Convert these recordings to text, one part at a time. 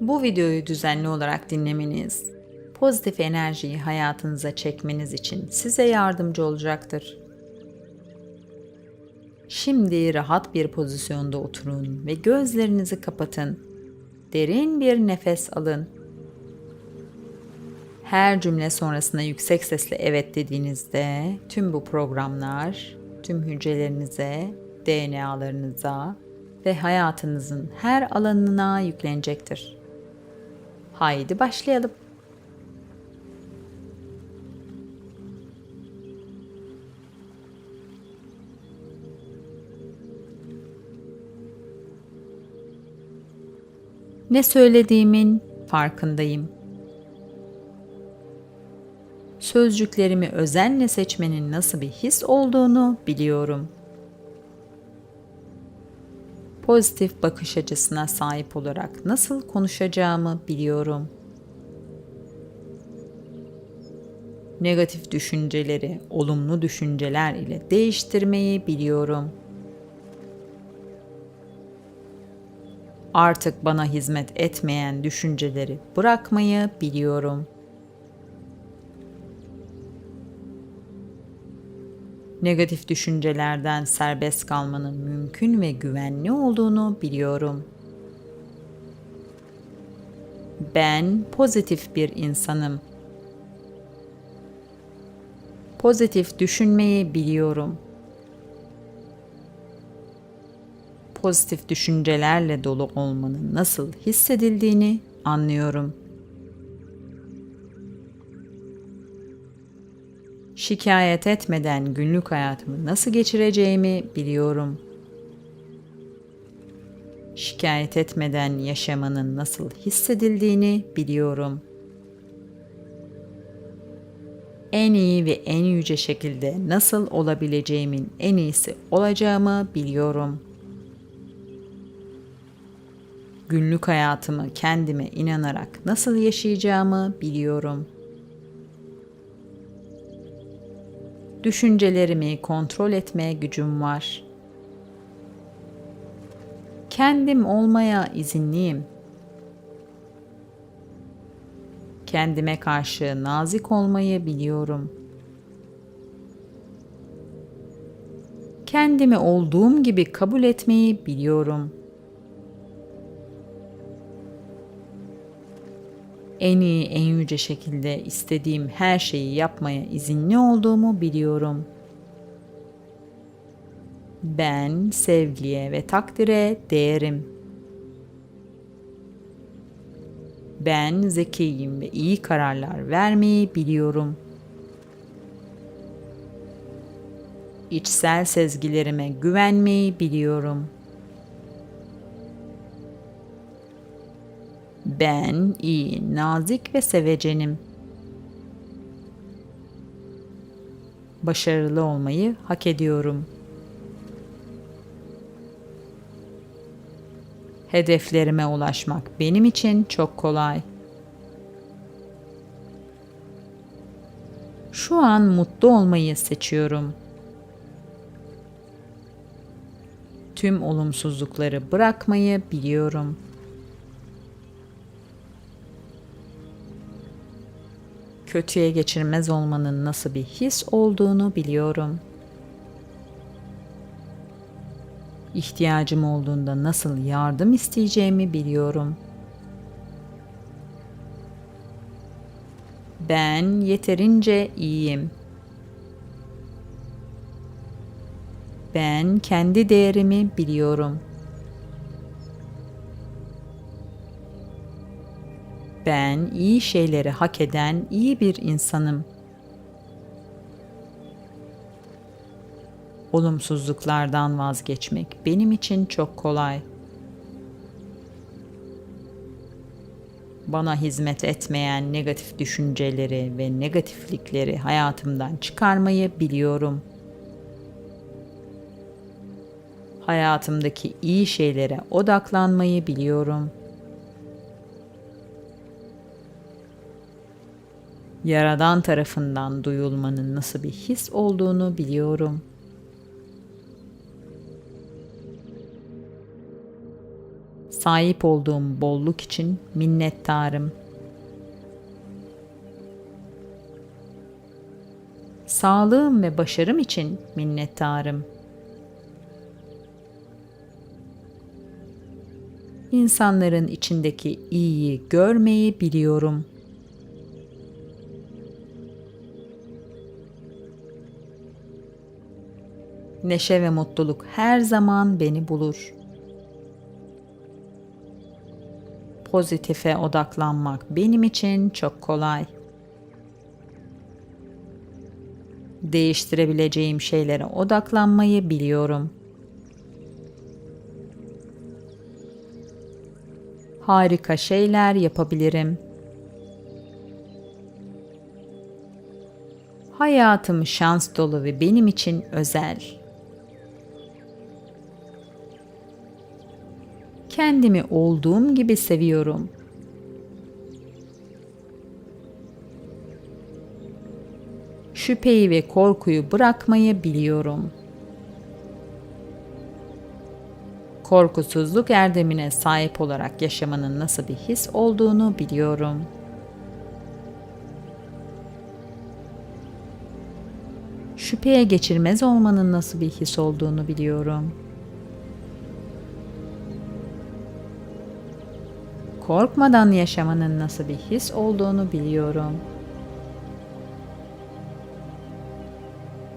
Bu videoyu düzenli olarak dinlemeniz, pozitif enerjiyi hayatınıza çekmeniz için size yardımcı olacaktır. Şimdi rahat bir pozisyonda oturun ve gözlerinizi kapatın. Derin bir nefes alın. Her cümle sonrasında yüksek sesle evet dediğinizde tüm bu programlar tüm hücrelerinize, DNA'larınıza ve hayatınızın her alanına yüklenecektir. Haydi başlayalım. Ne söylediğimin farkındayım. Sözcüklerimi özenle seçmenin nasıl bir his olduğunu biliyorum. Pozitif bakış açısına sahip olarak nasıl konuşacağımı biliyorum. Negatif düşünceleri olumlu düşünceler ile değiştirmeyi biliyorum.'' Artık bana hizmet etmeyen düşünceleri bırakmayı biliyorum. Negatif düşüncelerden serbest kalmanın mümkün ve güvenli olduğunu biliyorum. Ben pozitif bir insanım. Pozitif düşünmeyi biliyorum. pozitif düşüncelerle dolu olmanın nasıl hissedildiğini anlıyorum. Şikayet etmeden günlük hayatımı nasıl geçireceğimi biliyorum. Şikayet etmeden yaşamanın nasıl hissedildiğini biliyorum. En iyi ve en yüce şekilde nasıl olabileceğimin en iyisi olacağımı biliyorum.'' Günlük hayatımı kendime inanarak nasıl yaşayacağımı biliyorum. Düşüncelerimi kontrol etmeye gücüm var. Kendim olmaya izinliyim. Kendime karşı nazik olmayı biliyorum. Kendimi olduğum gibi kabul etmeyi biliyorum.'' En iyi, en yüce şekilde istediğim her şeyi yapmaya izinli olduğumu biliyorum. Ben sevgiye ve takdire değerim. Ben zekiyim ve iyi kararlar vermeyi biliyorum. İçsel sezgilerime güvenmeyi biliyorum.'' Ben iyi, nazik ve sevecenim. Başarılı olmayı hak ediyorum. Hedeflerime ulaşmak benim için çok kolay. Şu an mutlu olmayı seçiyorum. Tüm olumsuzlukları bırakmayı biliyorum.'' Kötüye geçirmez olmanın nasıl bir his olduğunu biliyorum. İhtiyacım olduğunda nasıl yardım isteyeceğimi biliyorum. Ben yeterince iyiyim. Ben kendi değerimi biliyorum.'' Ben iyi şeyleri hak eden iyi bir insanım. Olumsuzluklardan vazgeçmek benim için çok kolay. Bana hizmet etmeyen negatif düşünceleri ve negatiflikleri hayatımdan çıkarmayı biliyorum. Hayatımdaki iyi şeylere odaklanmayı biliyorum.'' Yaradan tarafından duyulmanın nasıl bir his olduğunu biliyorum. sahip olduğum bolluk için minnettarım. Sağlığım ve başarım için minnettarım. İnsanların içindeki iyiyi görmeyi biliyorum. Neşe ve mutluluk her zaman beni bulur. Pozitife odaklanmak benim için çok kolay. Değiştirebileceğim şeylere odaklanmayı biliyorum. Harika şeyler yapabilirim. Hayatım şans dolu ve benim için özel. Kendimi olduğum gibi seviyorum. Şüpheyi ve korkuyu bırakmayı biliyorum. Korkusuzluk erdemine sahip olarak yaşamanın nasıl bir his olduğunu biliyorum. Şüpheye geçirmez olmanın nasıl bir his olduğunu biliyorum. Korkmadan yaşamanın nasıl bir his olduğunu biliyorum.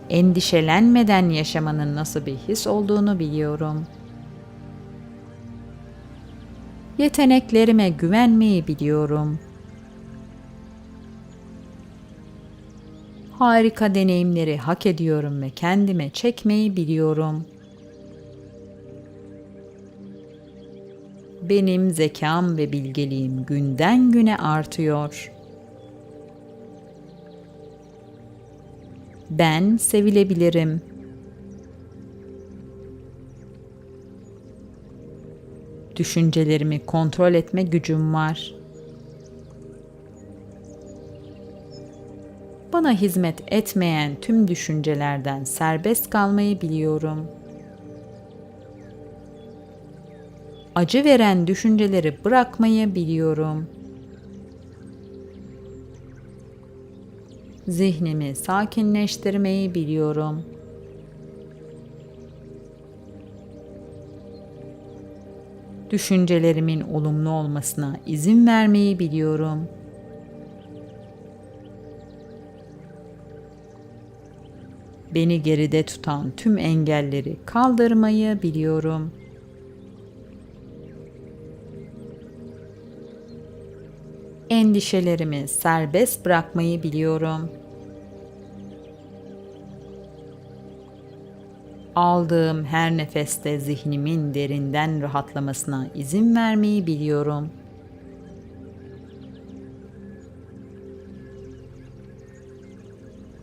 Endişelenmeden yaşamanın nasıl bir his olduğunu biliyorum. Yeteneklerime güvenmeyi biliyorum. Harika deneyimleri hak ediyorum ve kendime çekmeyi biliyorum. Benim zekam ve bilgeliğim günden güne artıyor. Ben sevilebilirim. Düşüncelerimi kontrol etme gücüm var. Bana hizmet etmeyen tüm düşüncelerden serbest kalmayı biliyorum. Acı veren düşünceleri bırakmayı biliyorum. Zihnimi sakinleştirmeyi biliyorum. Düşüncelerimin olumlu olmasına izin vermeyi biliyorum. Beni geride tutan tüm engelleri kaldırmayı biliyorum. Endişelerimi serbest bırakmayı biliyorum. Aldığım her nefeste zihnimin derinden rahatlamasına izin vermeyi biliyorum.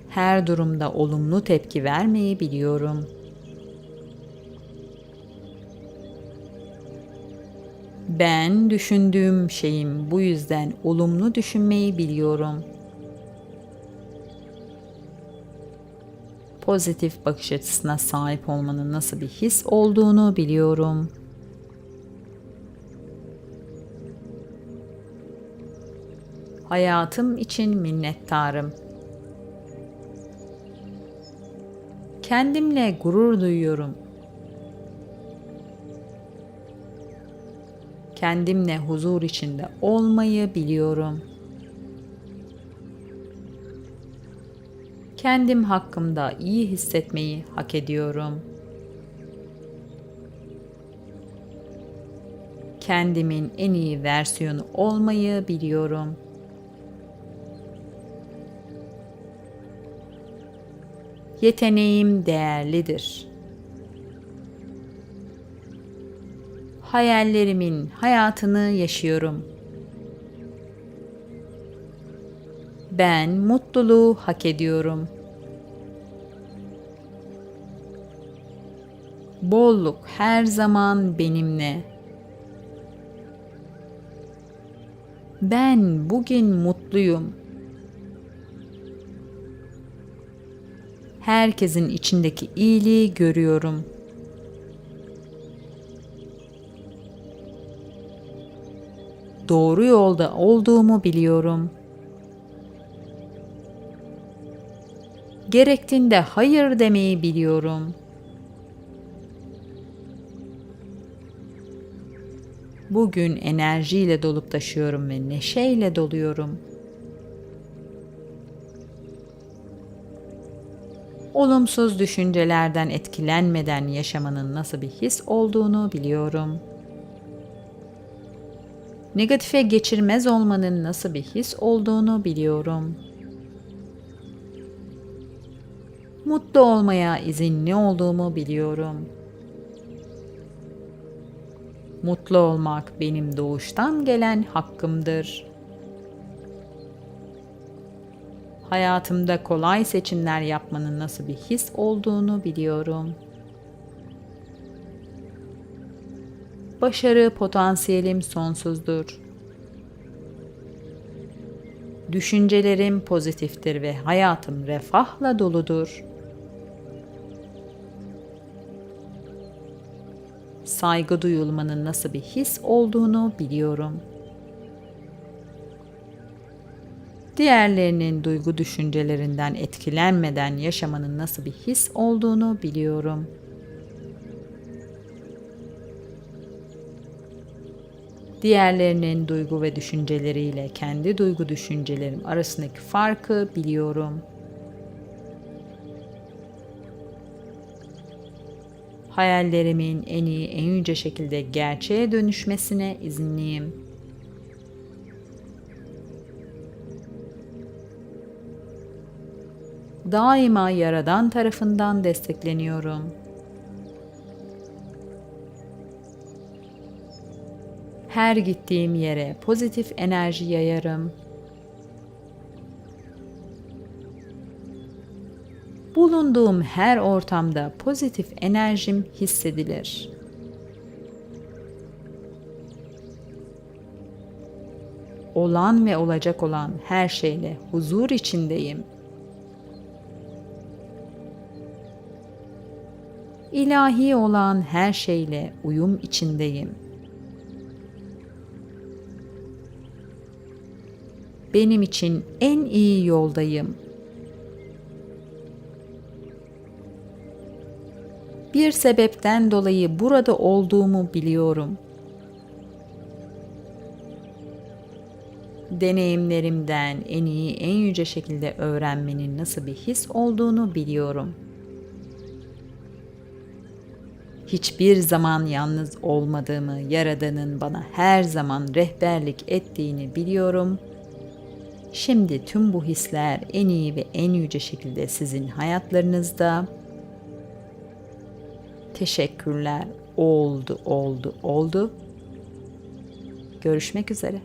Her durumda olumlu tepki vermeyi biliyorum. Ben düşündüğüm şeyim bu yüzden olumlu düşünmeyi biliyorum. Pozitif bakış açısına sahip olmanın nasıl bir his olduğunu biliyorum. Hayatım için minnettarım. Kendimle gurur duyuyorum. Kendimle huzur içinde olmayı biliyorum. Kendim hakkımda iyi hissetmeyi hak ediyorum. Kendimin en iyi versiyonu olmayı biliyorum. Yeteneğim değerlidir. Hayallerimin hayatını yaşıyorum. Ben mutluluğu hak ediyorum. Bolluk her zaman benimle. Ben bugün mutluyum. Herkesin içindeki iyiliği görüyorum. Doğru yolda olduğumu biliyorum. Gerektiğinde hayır demeyi biliyorum. Bugün enerjiyle dolup taşıyorum ve neşeyle doluyorum. Olumsuz düşüncelerden etkilenmeden yaşamanın nasıl bir his olduğunu biliyorum. Negatife geçirmez olmanın nasıl bir his olduğunu biliyorum. Mutlu olmaya izinli olduğumu biliyorum. Mutlu olmak benim doğuştan gelen hakkımdır. Hayatımda kolay seçimler yapmanın nasıl bir his olduğunu biliyorum. Başarı potansiyelim sonsuzdur. Düşüncelerim pozitiftir ve hayatım refahla doludur. Saygı duyulmanın nasıl bir his olduğunu biliyorum. Diğerlerinin duygu düşüncelerinden etkilenmeden yaşamanın nasıl bir his olduğunu biliyorum. Diğerlerinin duygu ve düşünceleriyle kendi duygu düşüncelerim arasındaki farkı biliyorum. Hayallerimin en iyi, en yüce şekilde gerçeğe dönüşmesine izinliyim. Daima Yaradan tarafından destekleniyorum. Her gittiğim yere pozitif enerji yayarım. Bulunduğum her ortamda pozitif enerjim hissedilir. Olan ve olacak olan her şeyle huzur içindeyim. İlahi olan her şeyle uyum içindeyim. Benim için en iyi yoldayım. Bir sebepten dolayı burada olduğumu biliyorum. Deneyimlerimden en iyi, en yüce şekilde öğrenmenin nasıl bir his olduğunu biliyorum. Hiçbir zaman yalnız olmadığımı, Yaradan'ın bana her zaman rehberlik ettiğini biliyorum. Şimdi tüm bu hisler en iyi ve en yüce şekilde sizin hayatlarınızda Teşekkürler. Oldu, oldu, oldu. Görüşmek üzere.